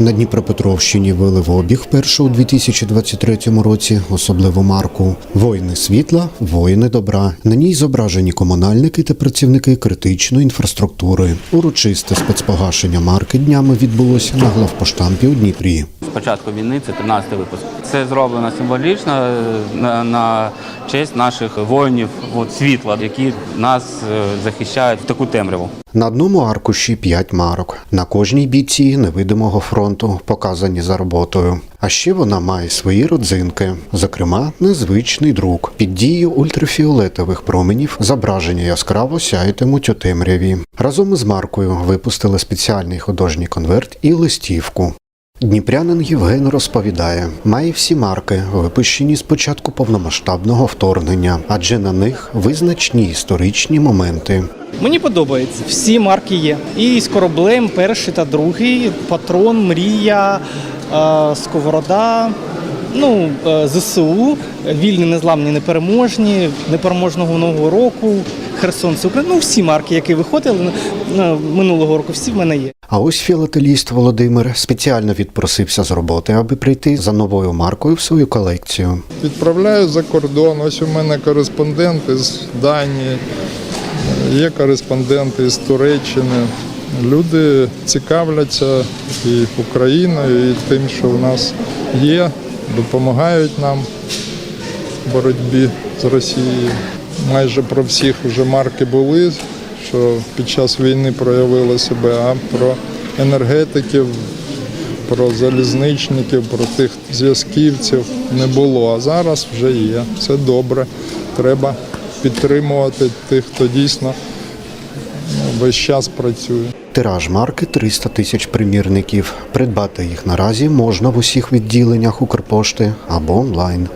На Дніпропетровщині вели в обіг першу у 2023 році особливу марку Воїни світла, воїни добра. На ній зображені комунальники та працівники критичної інфраструктури. Урочисте спецпогашення марки днями відбулося на главпоштампі у Дніпрі. Початку війни це 13 випуск. Це зроблено символічно е, на, на честь наших воїнів от, світла, які нас е, захищають в таку темряву. На одному аркуші п'ять марок. На кожній бійці невидимого фронту показані за роботою. А ще вона має свої родзинки, зокрема, незвичний друк. Під дією ультрафіолетових променів зображення яскраво сяятимуть у темряві. Разом із маркою випустили спеціальний художній конверт і листівку. Дніпрянин Євген розповідає, має всі марки, випущені з початку повномасштабного вторгнення, адже на них визначні історичні моменти. Мені подобається. Всі марки є. І з кораблем перший та другий, патрон, мрія, е, сковорода. Ну, е, ЗСУ, вільні, незламні, непереможні, непереможного нового року, Херсон це Україна. Ну, всі марки, які виходили е, минулого року, всі в мене є. А ось філателіст Володимир спеціально відпросився з роботи, аби прийти за новою маркою в свою колекцію. Відправляю за кордон. Ось у мене кореспонденти з Данії, є кореспонденти з Туреччини. Люди цікавляться і Україною, і тим, що в нас є, допомагають нам в боротьбі з Росією. Майже про всіх вже марки були, що під час війни проявили себе, а про енергетиків, про залізничників, про тих зв'язківців не було. А зараз вже є. Це добре. Треба підтримувати тих, хто дійсно ну, весь час працює. Тираж марки 300 тисяч примірників. Придбати їх наразі можна в усіх відділеннях Укрпошти або онлайн.